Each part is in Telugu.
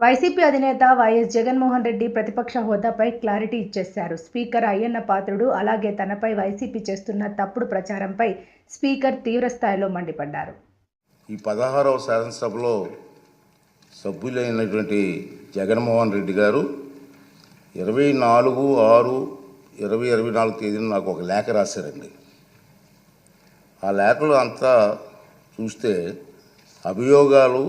వైసీపీ అధినేత వైఎస్ జగన్మోహన్ రెడ్డి ప్రతిపక్ష హోదాపై క్లారిటీ ఇచ్చేశారు. స్పీకర్ అయ్యన్న పాత్రుడు అలాగే తనపై వైసీపీ చేస్తున్న తప్పుడు ప్రచారంపై స్పీకర్ తీవ్రస్థాయిలో మండిపడ్డారు. ఈ పదహారవ శాసనసభలో సభ్యులైనటువంటి జగన్మోహన్ రెడ్డి గారు ఇరవై నాలుగు ఆరు ఇరవై ఇరవై నాలుగు తేదీన నాకు ఒక లేఖ రాశారండి. ఆ లేఖలు అంతా చూస్తే అభియోగాలు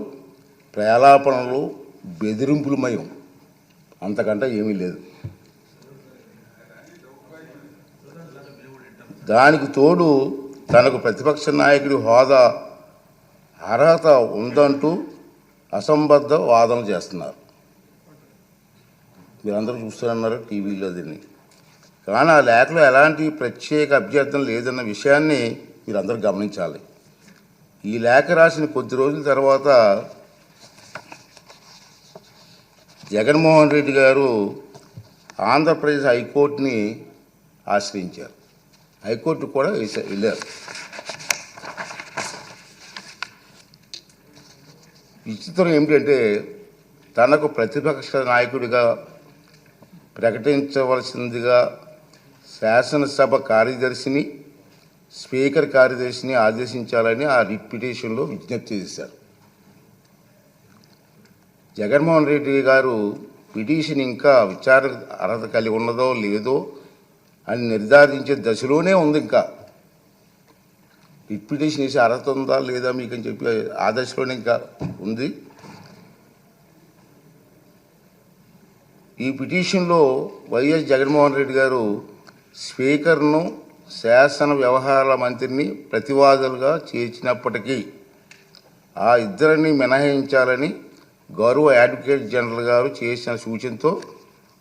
ప్రేలాపనలు బెదిరింపులమయం. అంతకంటే ఏమీ లేదు. దానికి తోడు తనకు ప్రతిపక్ష నాయకుడి హోదా అర్హత ఉందంటూ అసంబద్ధ వాదన చేస్తున్నారు. మీరందరూ చూస్తున్నారు టీవీలో దీన్ని. కానీ ఆ లేఖలో ఎలాంటి ప్రత్యేక అభ్యర్థన లేదన్న విషయాన్ని మీరందరూ గమనించాలి. ఈ లేఖ రాసిన కొద్ది రోజుల తర్వాత జగన్మోహన్ రెడ్డి గారు ఆంధ్రప్రదేశ్ హైకోర్టుని ఆశ్రయించారు. హైకోర్టు కూడా వెళ్ళారు. విచిత్రం ఏమిటంటే తనకు ప్రతిపక్ష నాయకుడిగా ప్రకటించవలసిందిగా శాసనసభ కార్యదర్శిని స్పీకర్ కార్యదర్శిని ఆదేశించాలని ఆ రిట్ విజ్ఞప్తి చేశారు. జగన్మోహన్ రెడ్డి గారు పిటిషన్ ఇంకా విచారణ అర్హత కలిగి ఉన్నదో లేదో అని నిర్ధారించే దశలోనే ఉంది ఇంకా. పిటిషన్ వేసే అర్హత ఉందా లేదా మీకు అని చెప్పి ఆ దశలోనే ఇంకా ఉంది. ఈ పిటిషన్లో వైఎస్ జగన్మోహన్ రెడ్డి గారు స్పీకర్ను శాసన వ్యవహారాల మంత్రిని ప్రతివాదులుగా చేర్చినప్పటికీ ఆ ఇద్దరిని మినహాయించాలని గౌరవ అడ్వకేట్ జనరల్ గారు చేసిన సూచనతో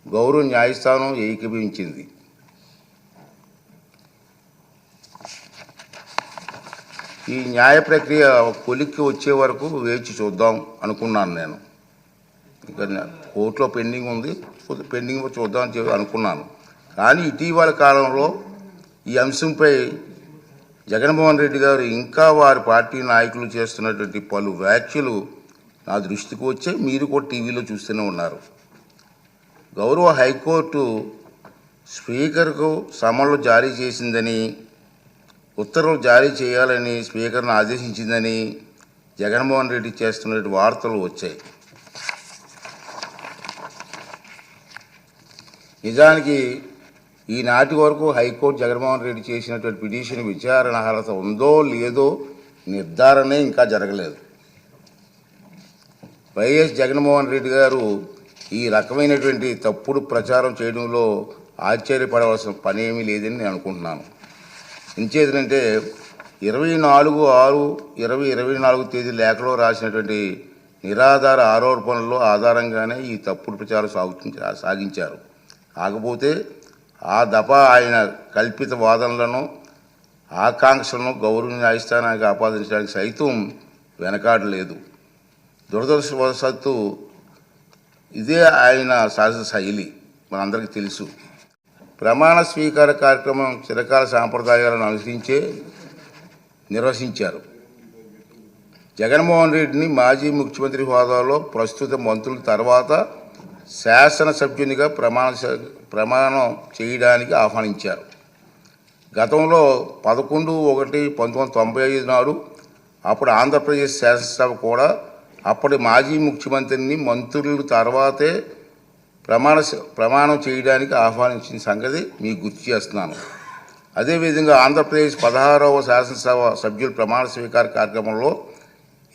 గౌరవ న్యాయస్థానం ఏకీభవించింది. ఈ న్యాయ ప్రక్రియ కొలిక్కి వచ్చే వరకు వేచి చూద్దాం అనుకున్నాను నేను. ఇంకా కోర్టులో పెండింగ్ ఉంది. పెండింగ్ చూద్దాం అని చెప్పి అనుకున్నాను. కానీ ఇటీవల కాలంలో ఈ అంశంపై జగన్మోహన్ రెడ్డి గారు ఇంకా వారి పార్టీ నాయకులు చేస్తున్నటువంటి పలు వ్యాఖ్యలు నా దృష్టికి వచ్చే మీరు కూడా టీవీలో చూస్తూనే ఉన్నారు. గౌరవ హైకోర్టు స్పీకర్కు సమన్లు జారీ చేసిందని ఉత్తర్వులు జారీ చేయాలని స్పీకర్ను ఆదేశించిందని జగన్మోహన్ రెడ్డి చేస్తున్న వార్తలు వచ్చాయి. నిజానికి ఈనాటి వరకు హైకోర్టు జగన్మోహన్ రెడ్డి చేసినటువంటి పిటిషన్ విచారణ అర్హత ఉందో లేదో నిర్ధారణే ఇంకా జరగలేదు. వైఎస్ జగన్మోహన్ రెడ్డి గారు ఈ రకమైనటువంటి తప్పుడు ప్రచారం చేయడంలో ఆశ్చర్యపడవలసిన పని ఏమీ లేదని నేను అనుకుంటున్నాను. ఇంచేతనంటే ఇరవై నాలుగు ఆరు ఇరవై ఇరవై నాలుగు తేదీ లేఖలో రాసినటువంటి నిరాధార ఆరోపణల్లో ఆధారంగానే ఈ తప్పుడు ప్రచారం సాగు సాగించారు. కాకపోతే ఆ దఫా ఆయన కల్పిత వాదనలను ఆకాంక్షలను గౌరవ న్యాయస్థానానికి ఆపాదించడానికి సైతం వెనకాడలేదు. దురదృష్టవశాత్తు ఇదే ఆయన సహజ శైలి మనందరికీ తెలుసు. ప్రమాణ స్వీకార కార్యక్రమం చిరకాల సాంప్రదాయాలను అనుసరించే నిర్వహించారు. జగన్మోహన్ రెడ్డిని మాజీ ముఖ్యమంత్రి హోదాలో ప్రస్తుత మంత్రుల తర్వాత శాసనసభ్యునిగా ప్రమాణ ప్రమాణం చేయడానికి ఆహ్వానించారు. గతంలో పదకొండు ఒకటి పంతొమ్మిది వందల తొంభై ఐదు నాడు అప్పుడు ఆంధ్రప్రదేశ్ శాసనసభ కూడా అప్పటి మాజీ ముఖ్యమంత్రిని మంత్రులు తర్వాతే ప్రమాణ ప్రమాణం చేయడానికి ఆహ్వానించిన సంగతి మీకు గుర్తు చేస్తున్నాను. అదేవిధంగా ఆంధ్రప్రదేశ్ పదహారవ శాసనసభ సభ్యుల ప్రమాణ స్వీకార కార్యక్రమంలో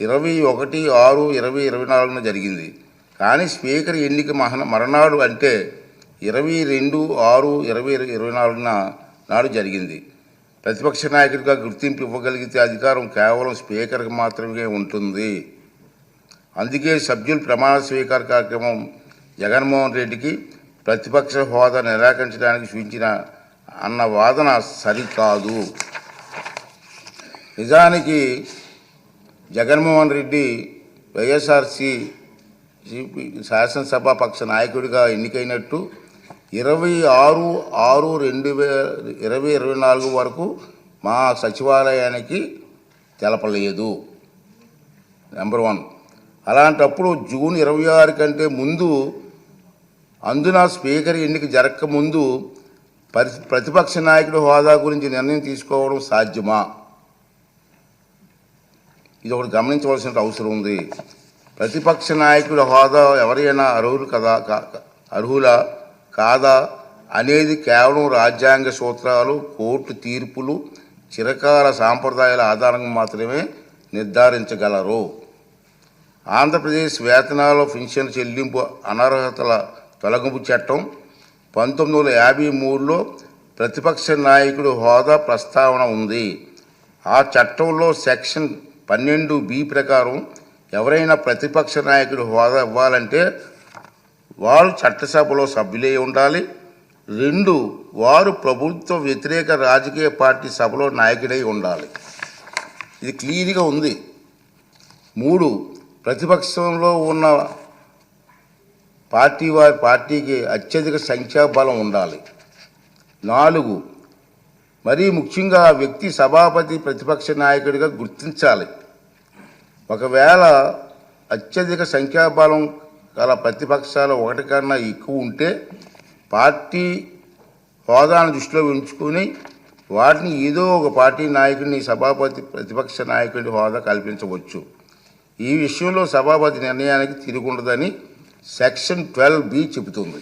ఇరవై ఒకటి ఆరు ఇరవై ఇరవై నాలుగున జరిగింది. కానీ స్పీకర్ ఎన్నిక మహన మరణాడు అంటే ఇరవై రెండు ఆరు ఇరవై ఇరవై నాలుగున నాడు జరిగింది. ప్రతిపక్ష నాయకుడిగా గుర్తింపు ఇవ్వగలిగితే అధికారం కేవలం స్పీకర్కి మాత్రమే ఉంటుంది. అందుకే సభ్యుల ప్రమాణ స్వీకార కార్యక్రమం జగన్మోహన్ రెడ్డికి ప్రతిపక్ష హోదా నిరాకరించడానికి సూచించిన అన్న వాదన సరికాదు. నిజానికి జగన్మోహన్ రెడ్డి వైఎస్ఆర్సి శాసనసభ పక్ష నాయకుడిగా ఎన్నికైనట్టు ఇరవై ఆరు ఆరు రెండు వేల ఇరవై ఇరవై నాలుగు వరకు మా సచివాలయానికి తెలపలేదు. నెంబర్ వన్ అలాంటప్పుడు జూన్ ఇరవై ఆరు కంటే ముందు అందున స్పీకర్ ఎన్నిక జరగకముందు పరి ప్రతిపక్ష నాయకుడు హోదా గురించి నిర్ణయం తీసుకోవడం సాధ్యమా? ఇది ఒకటి గమనించవలసిన అవసరం ఉంది. ప్రతిపక్ష నాయకుల హోదా ఎవరైనా అర్హులు కదా కా- అర్హులా కాదా అనేది కేవలం రాజ్యాంగ సూత్రాలు కోర్టు తీర్పులు చిరకాల సాంప్రదాయాల ఆధారంగా మాత్రమే నిర్ధారించగలరు. ఆంధ్రప్రదేశ్ వేతనాల పెన్షన్ చెల్లింపు అనర్హతల తొలగింపు చట్టం పంతొమ్మిది వందల యాభై మూడులో ప్రతిపక్ష నాయకుడు హోదా ప్రస్తావన ఉంది. ఆ చట్టంలో సెక్షన్ పన్నెండు బి ప్రకారం ఎవరైనా ప్రతిపక్ష నాయకుడు హోదా ఇవ్వాలంటే వారు చట్టసభలో సభ్యులై ఉండాలి. రెండు వారు ప్రభుత్వ వ్యతిరేక రాజకీయ పార్టీ సభలో నాయకుడై ఉండాలి. ఇది క్లియర్గా ఉంది. మూడు ప్రతిపక్షంలో ఉన్న పార్టీ వారి పార్టీకి అత్యధిక సంఖ్యాబలం ఉండాలి. నాలుగు మరీ ముఖ్యంగా ఆ వ్యక్తి సభాపతి ప్రతిపక్ష నాయకుడిగా గుర్తించాలి. ఒకవేళ అత్యధిక సంఖ్యాబలం గల ప్రతిపక్షాలు ఒకటి కన్నా ఎక్కువ ఉంటే పార్టీ హోదాను దృష్టిలో ఉంచుకొని వాటిని ఏదో ఒక పార్టీ నాయకుడిని సభాపతి ప్రతిపక్ష నాయకుడి హోదా కల్పించవచ్చు. ఈ విషయంలో సభాపతి నిర్ణయానికి తిరుగుండదని సెక్షన్ ట్వెల్వ్ బి చెబుతుంది.